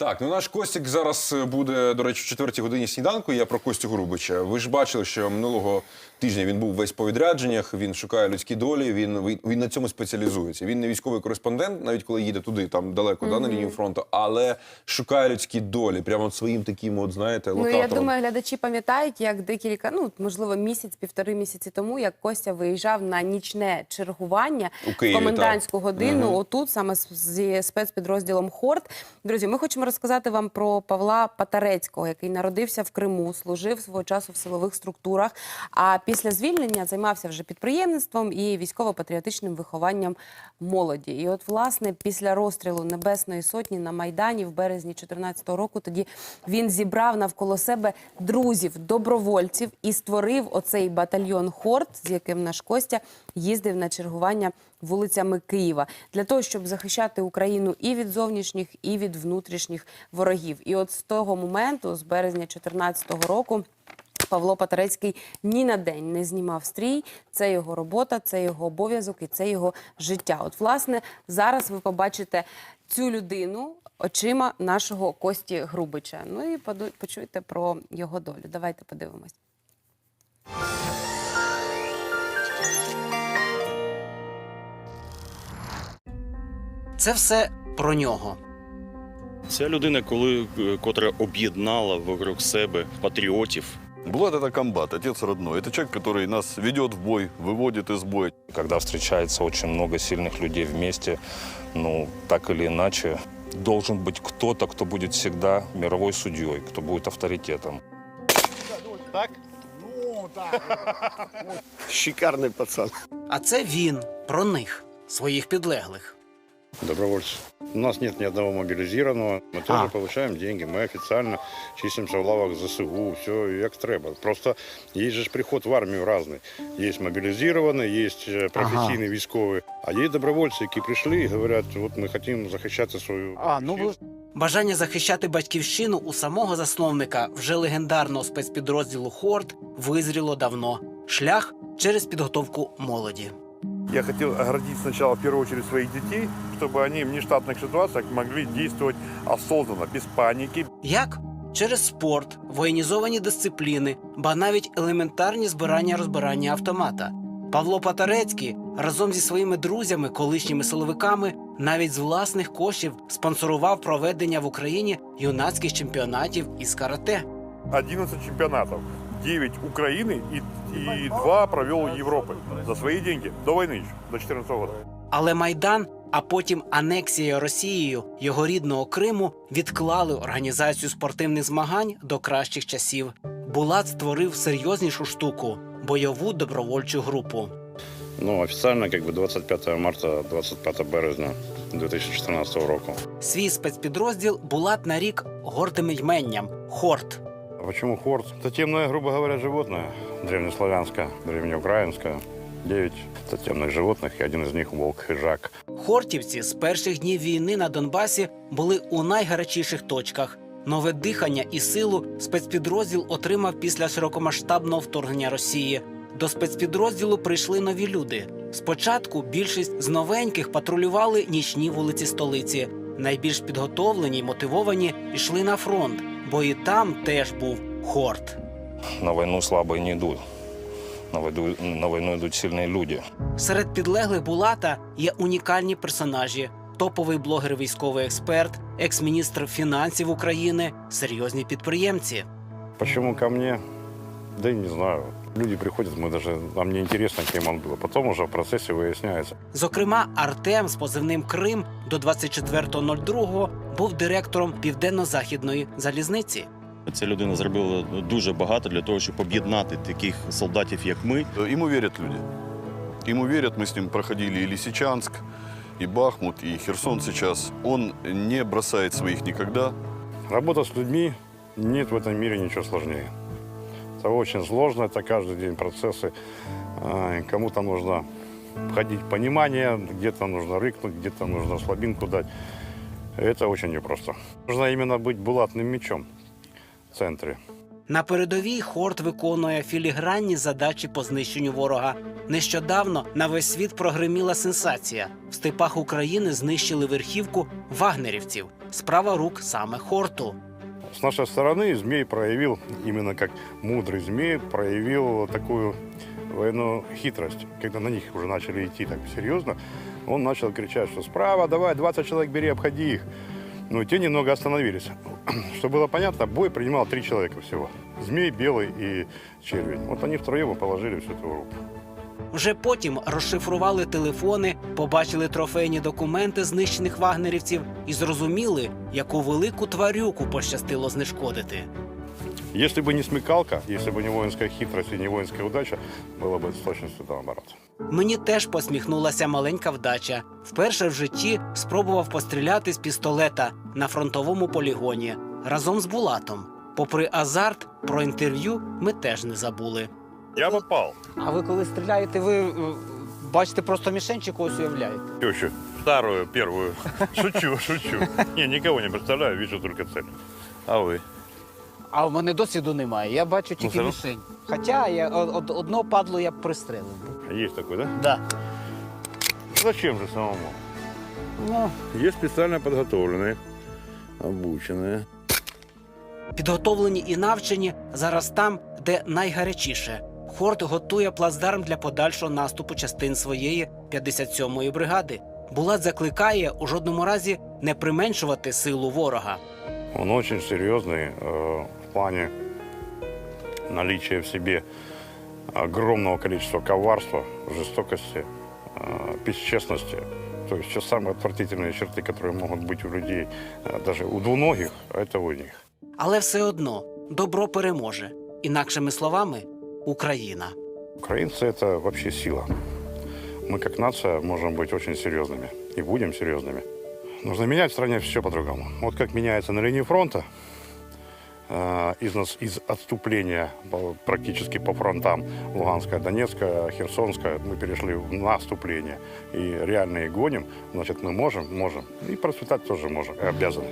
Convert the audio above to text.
Так, ну наш Костік зараз е, буде, до речі, в четвертій годині сніданку. Я про Костю Грубича. Ви ж бачили, що минулого тижня він був весь по відрядженнях, він шукає людські долі, він, він, він на цьому спеціалізується. Він не військовий кореспондент, навіть коли їде туди, там далеко, да, на лінію фронту, але шукає людські долі, прямо от своїм таким, от, знаєте, Ну я думаю, глядачі пам'ятають, як декілька, ну можливо, місяць, півтори місяці тому, як Костя виїжджав на нічне чергування У Києві, в комендантську годину. Отут саме з- спецпідрозділом Хорт. Друзі, ми хочемо розказати вам про Павла Патарецького, який народився в Криму, служив свого часу в силових структурах. А після звільнення займався вже підприємництвом і військово-патріотичним вихованням молоді. І от, власне, після розстрілу Небесної сотні на Майдані в березні 2014 року, тоді він зібрав навколо себе друзів, добровольців і створив оцей батальйон Хорт, з яким наш Костя їздив на чергування вулицями Києва для того, щоб захищати Україну і від зовнішніх, і від внутрішніх ворогів. І от з того моменту, з березня 2014 року. Павло Патерецький ні на день не знімав стрій. Це його робота, це його обов'язок і це його життя. От, власне, зараз ви побачите цю людину очима нашого Кості Грубича. Ну і почуйте про його долю. Давайте подивимось. Це все про нього. Це людина, коли е, котра об'єднала вокруг себе патріотів. Булат это комбат, отец родной. Это человек, который нас ведет в бой, выводит из боя. Когда встречается очень много сильных людей вместе, ну, так или иначе, должен быть кто-то, кто будет всегда мировой судьей, кто будет авторитетом. Шикарный пацан. А це він про них, своїх підлеглих. Добровольцы. У нас нет ни одного мобилизированного. Мы тоже получаем деньги. Мы официально числимся в лавах ЗСУ. Все як треба. Просто есть же ж приход в армію разный. Есть мобилизированные, есть е, професійні військові, а є добровольці, які прийшли і говорять, от ми хочемо захищати свою А, ну ви... Бажання захищати батьківщину у самого засновника вже легендарного спецпідрозділу Хорт визріло давно. Шлях через підготовку молоді. Я хотел оградить сначала, в первую очередь, своих детей, чтобы они в нештатных ситуациях могли действовать осознанно, без паники. Як? Через спорт, воєнізовані дисципліни, ба навіть елементарні збирання розбирання автомата. Павло Патарецький разом зі своїми друзями, колишніми силовиками, навіть з власних коштів спонсорував проведення в Україні юнацьких чемпіонатів із карате. 11 чемпионатов, 9 Украины и, и 2 провел Европы за свои деньги до войны еще, до 2014 года. Але Майдан, а потім анексія Росією його рідного Криму відклали організацію спортивних змагань до кращих часів. Булат створив серйознішу штуку бойову добровольчу групу. Ну, офіційно, как бы 25 марта, 25 березня 2014 року. Свій спецпідрозділ Булат на рік гордим йменням Хорт. А Почему хорт? Это темное, грубо говоря, животное. Древнеславянское, древнеукраинское. Девять тотемных животных, и один из них волк хижак. Хортівці з перших днів війни на Донбасі були у найгарячіших точках. Нове дихання і силу спецпідрозділ отримав після широкомасштабного вторгнення Росії. До спецпідрозділу прийшли нові люди. Спочатку більшість з новеньких патрулювали нічні вулиці столиці. Найбільш підготовлені й мотивовані йшли на фронт, бо і там теж був хорт. На войну слабые не идут. На войну, на войну идут сильные люди. Серед підлеглих Булата є унікальні персонажі: топовий блогер, військовий експерт, екс-міністр фінансів України, серйозні підприємці. Почему ко мне? Да и не знаю. Люди приходят, мы даже, нам не интересно, кем он был. А Потом уже в процессе выясняется. Зокрема, Артем з позивним Крим до 24.02 був директором південно-західної залізниці. Ця людина зробила дуже багато для того, щоб об'єднати таких солдатів, як ми. Ему верят люди. Ему верят, мы с ним проходили и Лисичанск, и Бахмут, и Херсон сейчас. Он не бросает своих никогда. Работа с людьми нет в этом мире ничего сложнее. Это очень сложно, это каждый день процессы. А, Кому-то нужно входить в понимание, где-то нужно рыкнуть, где-то нужно слабинку дать. Это очень непросто. Нужно именно быть булатным мечом в центре. На передовій Хорт виконує філігранні задачі по знищенню ворога. Нещодавно на весь світ прогреміла сенсація. В степах України знищили верхівку вагнерівців. справа рук саме Хорту. С нашей стороны змей проявил, именно как мудрый змей, проявил такую военную хитрость. Когда на них уже начали идти так серьезно, он начал кричать, что справа, давай, 20 человек бери, обходи их. Ну, те немного остановились. Чтобы было понятно, бой принимал три человека всего. Змей, белый и червень. Вот они втроем и положили всю эту группу. Вже потім розшифрували телефони, побачили трофейні документи знищених вагнерівців і зрозуміли, яку велику тварюку пощастило знешкодити. Если бы не смекалка, если бы не воинская хитрость и не воинская удача, было бы с точностью наоборот. Мені теж посміхнулася маленька вдача. Вперше в житті спробував постріляти з пістолета на фронтовому полігоні разом з Булатом. Попри азарт, про інтерв'ю ми теж не забули. Я попал. А ви коли стріляєте, ви е, бачите просто мішень чи когось уявляєте? Тещу. Вторую, первую. Шучу, шучу. Не, никого не представляю, вижу только цель. А вы? А в мене досвіду немає. Я бачу тільки все мішень. Хоча я о- од- одно падло я б пристрелив. Есть такой, да? Да. Зачем же самому? Ну, Есть специально подготовленные, обученные. підготовлені і навчені зараз там, де найгарячіше. Хорт готує плацдарм для подальшого наступу частин своєї 57-ї бригади. Булат закликає у жодному разі не применшувати силу ворога. Он очень серьезный э, в плане наличия в себе огромного количества коварства, жестокости, э, бесчестности. То есть все самые отвратительные черты, которые могут быть у людей, э, даже у двуногих, а это у них. Але все одно добро переможе. Інакшими словами, Україна. Украинцы – это вообще сила. Мы как нация можем быть очень серьезными и будем серьезными. Нужно менять в стране все по-другому. Вот как меняется на линии фронта, э, из, нас, из отступления по- практически по фронтам Луганская, Донецкая, Херсонская, мы перешли в наступление и реально и гоним, значит, мы можем, можем. И процветать тоже можем, и обязаны.